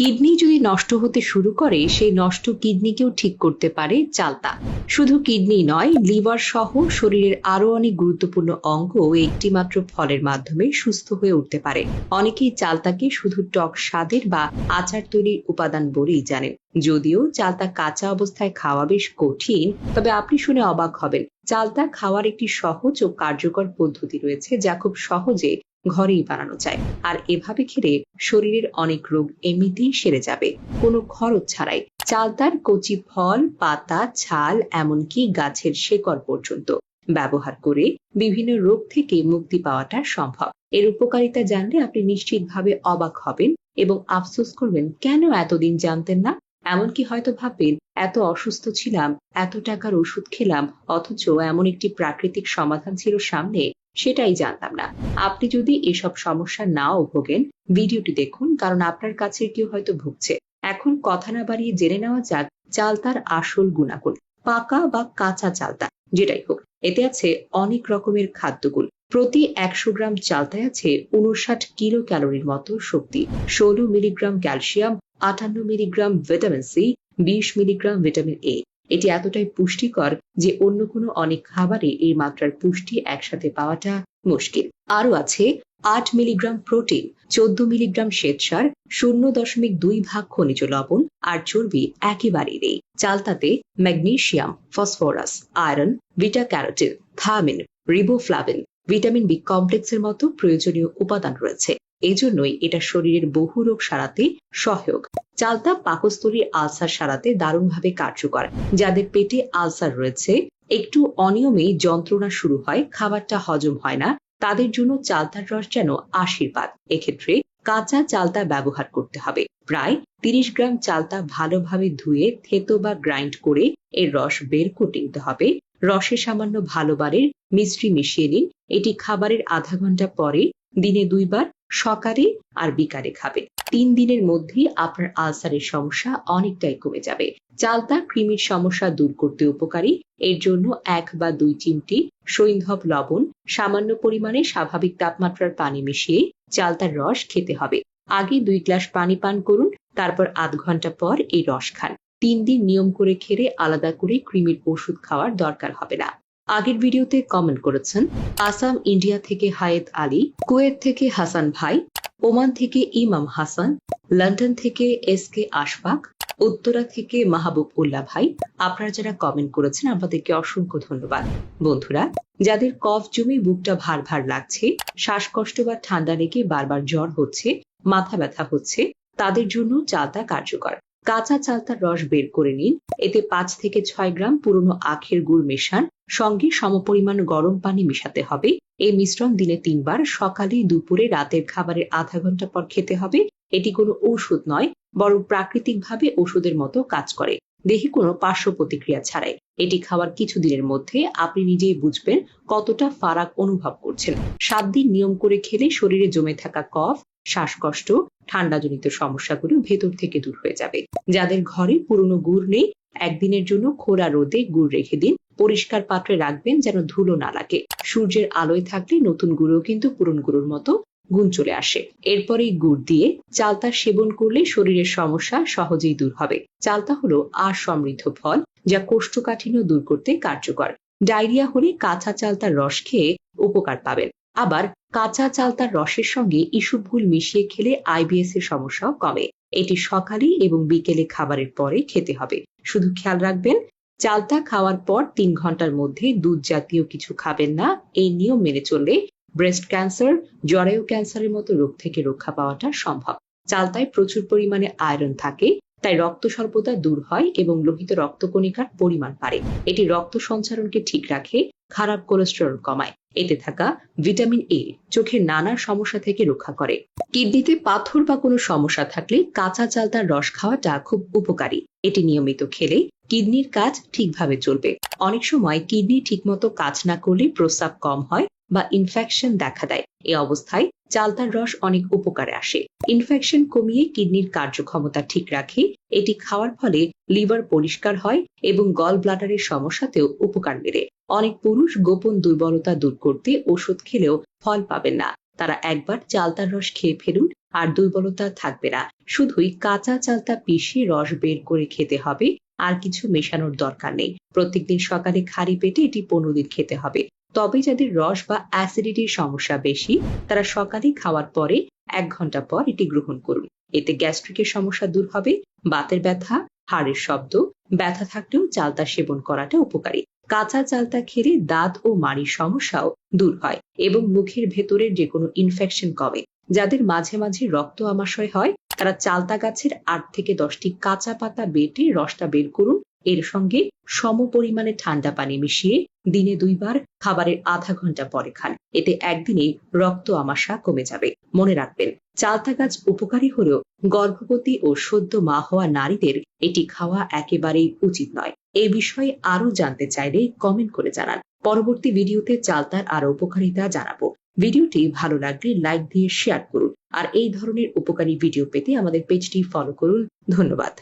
Kidney যদি নষ্ট হতে শুরু করে, সেই নষ্ট কিডনিকেও ঠিক করতে পারে চালতা শুধু কিডনি নয়, লিভার সহ শরীরের আরও অনেক গুরুত্বপূর্ণ অঙ্গ একটি মাত্র ফলের মাধ্যমে সুস্থ হয়ে উঠতে পারে। অনেকেই চালতাকে শুধু টক স্বাদের বা আচার তৈরির উপাদান বলেই জানেন যদিও চালতা কাঁচা অবস্থায় খাওয়া বেশ কঠিন, তবে আপনি শুনে অবাক হবেন। চালতা খাওয়ার একটি সহজ ও কার্যকর পদ্ধতি রয়েছে যা খুব সহজে ঘরেই বানানো যায়। আর এভাবে খেলে শরীরের অনেক রোগ এমনিতেই সেরে যাবে। কোনো খরচ ছাড়াই। চালতার কচি ফল, পাতা, ছাল, এমনকি গাছের শেকড় পর্যন্ত। ব্যবহার করে বিভিন্ন রোগ থেকে মুক্তি পাওয়াটা সম্ভব। এর উপকারিতা জানলে আপনি নিশ্চিতভাবে অবাক হবেন এবং আফসোস করবেন, কেন এতদিন জানতেন না? এমনকি হয়তো ভাববেন, এত অসুস্থ ছিলাম, এত টাকার ওষুধ খেলাম, অথচ এমন একটি প্রাকৃতিক সমাধান ছিল সামনে। সেটাই জানতাম না। আপনি যদি এসব সমস্যা নাও ভোগেন, ভিডিওটি দেখুন, কারণ আপনার কাছে কেউ হয়তো ভুগছে। এখন কথা না বাড়িয়ে জেনে নেওয়া যাক চালতার আসল গুণাগুণ, পাকা বা কাঁচা চালতা যেটাই হোক। এতে আছে অনেক রকমের খাদ্যগুণ। প্রতি একশো গ্রাম চালতায় আছে উনষাট কিলো ক্যালোরির মতো শক্তি। ষোলো মিলিগ্রাম ক্যালসিয়াম, আটান্ন মিলিগ্রাম ভিটামিন সি, বিশ মিলিগ্রাম ভিটামিন এ। এটি এতটাই পুষ্টিকর যে অন্য কোনো অনেক খাবারে এই মাত্রার পুষ্টি একসাথে পাওয়াটা মুশকিল। আরও আছে, আট মিলিগ্রাম প্রোটিন, চোদ্দ মিলিগ্রাম শ্বেতসার, শূন্য দশমিক দুই ভাগ খনিজ লবণ আর চর্বি একেবারেই নেই। চালতাতে magnesium, phosphorus, iron beta carotene thiamine, riboflavin, vitamin B কমপ্লেক্সের মতো প্রয়োজনীয় উপাদান রয়েছে। এজন্যই এটা শরীরের বহু রোগ সারাতে সহায়ক। চালতা পাকস্থলীর আলসার সারাতে দারুণভাবে কার্যকর। যাদের পেটে আলসার রয়েছে, একটু অনিয়মে যন্ত্রণা শুরু হয়, খাবারটা হজম হয় না, তাদের জন্য চালতার রস যেন আশীর্বাদ। এক্ষেত্রে কাঁচা চালতা ব্যবহার করতে হবে। প্রায় তিরিশ গ্রাম চালতা ভালোভাবে ধুয়ে, থেতো বা গ্রাইন্ড করে এর রস বের করে নিতে হবে। রসে সামান্য ভালোবারের মিশ্রি মিশিয়ে নিন। এটি খাবারের আধা ঘণ্টা পরে দিনে দুইবার, সকালে আর বিকালে খাবে। তিন দিনের মধ্যেই আপনার আলসারের সমস্যা অনেকটাই কমে যাবে। চালতা কৃমির সমস্যা দূর করতে উপকারী। এর জন্য এক বা দুই চিমটি সৈন্ধব লবণ, সামান্য পরিমাণে স্বাভাবিক তাপমাত্রার পানি মিশিয়ে চালতার রস খেতে হবে। আগে দুই গ্লাস পানি পান করুন, তারপর আধ ঘণ্টা পর এই রস খান। তিন দিন নিয়ম করে খেলে আলাদা করে কৃমির ওষুধ খাওয়ার দরকার হবে না। আগের ভিডিওতে কমেন্ট করেছেন আসাম ইন্ডিয়া থেকে হায়েত আলী, কুয়েত থেকে হাসান ভাই, ওমান থেকে ইমাম হাসান, লন্ডন থেকে এস কে আশফাক, উত্তরা থেকে মাহবুব উল্লাহ ভাই। আপনারা যারা কমেন্ট করেছেন আপনাদেরকে অসংখ্য ধন্যবাদ। বন্ধুরা, যাদের কফ জমে বুকটা ভার ভার লাগছে, শ্বাসকষ্ট বা ঠান্ডা লেগে বারবার জ্বর হচ্ছে, মাথা ব্যথা হচ্ছে, তাদের জন্য চালতা কার্যকর। কাঁচা চালতার রস বের করে নিন। এতে পাঁচ থেকে ছয় গ্রাম পুরনো আখের গুড় মেশান সঙ্গে সমপরিমাণ গরম পানি মেশাতে হবে। এই মিশ্রণ দিনে তিনবার, সকালে, দুপুরে, রাতের খাবারের আধা ঘণ্টা পর খেতে হবে। এটি কোনো ঔষধ নয়, বরং প্রাকৃতিকভাবে ওষুধের মতো কাজ করে। দেহে কোনো পার্শ্ব প্রতিক্রিয়া ছাড়াই। এটি খাওয়ার কিছু দিনের মধ্যে আপনি নিজেই বুঝবেন কতটা ফারাক অনুভব করছেন। সাত দিন নিয়ম করে খেলে শরীরে জমে থাকা কফ, শ্বাসকষ্ট, ঠান্ডাজনিত সমস্যাগুলো ভেতর থেকে দূর হয়ে যাবে। যাদের ঘরে পুরনো গুড় নেই, একদিনের জন্য খোলা রোদে গুড় রেখে দিন। পরিষ্কার পাত্রে রাখবেন যেন ধুলো না লাগে। সূর্যের আলোয় থাকলে নতুন গুঁড়ো কিন্তু পুরন গুঁড়োর মতো গুণ চলে আসে। এরপরে গুড় দিয়ে চালতা সেবন করলে শরীরের সমস্যা সহজেই দূর হবে। চালতা হলো আর সমৃদ্ধ ফল যা কোষ্ঠকাঠিন্য দূর করতে কার্যকর। ডায়রিয়া হলে কাঁচা চালতার রস খেয়ে উপকার পাবেন। আবার কাঁচা চালতার রসের সঙ্গে ইসুভুল মিশিয়ে খেলে আইবিএস এর সমস্যাও কমে। এটি সকালে এবং বিকেলে খাবারের পরে খেতে হবে। শুধু খেয়াল রাখবেন চালতা খাওয়ার পর তিন ঘণ্টার মধ্যে দুধ জাতীয় কিছু খাবেন না। এই নিয়ম মেনে চললে ব্রেস্ট ক্যান্সার জরায়ু ক্যান্সারের মতো রোগ থেকে রক্ষা পাওয়াটা সম্ভব। চালতায় প্রচুর পরিমাণে আয়রন থাকে, তাই রক্ত স্বল্পতা দূর হয় এবং লোহিত রক্তকণিকার পরিমাণ বাড়ে। এটি রক্ত সঞ্চারণকে ঠিক রাখে, খারাপ কোলেস্টেরল কমায়। এতে থাকা ভিটামিন এ চোখের নানা সমস্যা থেকে রক্ষা করে। কিডনিতে পাথর বা কোনো সমস্যা থাকলে কাঁচা চালতার রস খাওয়াটা খুব উপকারী। এটি নিয়মিত খেলে কিডনির কাজ ঠিকভাবে চলবে। অনেক সময় কিডনি ঠিকমতো কাজ না করলে প্রস্রাব কম হয় বা ইনফেকশন দেখা দেয়। এ অবস্থায় চালতার রস অনেক উপকারে আসে। ইনফেকশন কমিয়ে কিডনির কার্যক্ষমতা ঠিক রাখে। এটি খাওয়ার ফলে লিভার পরিষ্কার হয় এবং গল ব্লাডারের সমস্যাতেও উপকার মেলে। অনেক পুরুষ গোপন দুর্বলতা দূর করতে ওষুধ খেলেও ফল পাবেন না। তারা একবার চালতার রস খেয়ে ফেলুন আর দুর্বলতা থাকবে না। শুধুই কাঁচা চালতা পিষে রস বের করে খেতে হবে, আর কিছু মেশানোর দরকার নেই। প্রত্যেকদিন সকালে খালি পেটে এটি পনেরো দিন খেতে হবে। তবে যাদের রস বা অ্যাসিডিটির সমস্যা বেশি, তারা সকালে খাওয়ার পরে এক ঘণ্টা পর এটি গ্রহণ করুন। এতে গ্যাস্ট্রিকের সমস্যা দূর হবে, বাতের ব্যথা, হাড়ের শব্দ, ব্যথা থাকলেও চালতা সেবন করাটা উপকারী। কাঁচা চালতা খেলে দাঁত ও মাড়ির সমস্যাও দূর হয় এবং মুখের ভেতরের যে কোনো ইনফেকশন কমে। যাদের মাঝে মাঝে রক্ত আমাশয় হয়, তারা চালতা গাছের আট থেকে দশটি কাঁচা পাতা বেটে রসটা বের করুন। এর সঙ্গে সম পরিমাণে ঠান্ডা পানি মিশিয়ে দিনে দুইবার খাবারের আধা ঘণ্টা পরে খান। এতে একদিনে রক্ত আমাশা কমে যাবে। মনে রাখবেন, চালতা গাছ উপকারী হলেও গর্ভবতী ও সদ্য মা হওয়া নারীদের এটি খাওয়া একেবারেই উচিত নয়। এই বিষয়ে আরও জানতে চাইলে কমেন্ট করে জানান। পরবর্তী ভিডিওতে চালতার আরও উপকারিতা জানাব। ভিডিওটি ভালো লাগলে লাইক দিয়ে শেয়ার করুন। আর এই ধরনের উপকারী ভিডিও পেতে আমাদের পেজটি ফলো করুন। ধন্যবাদ।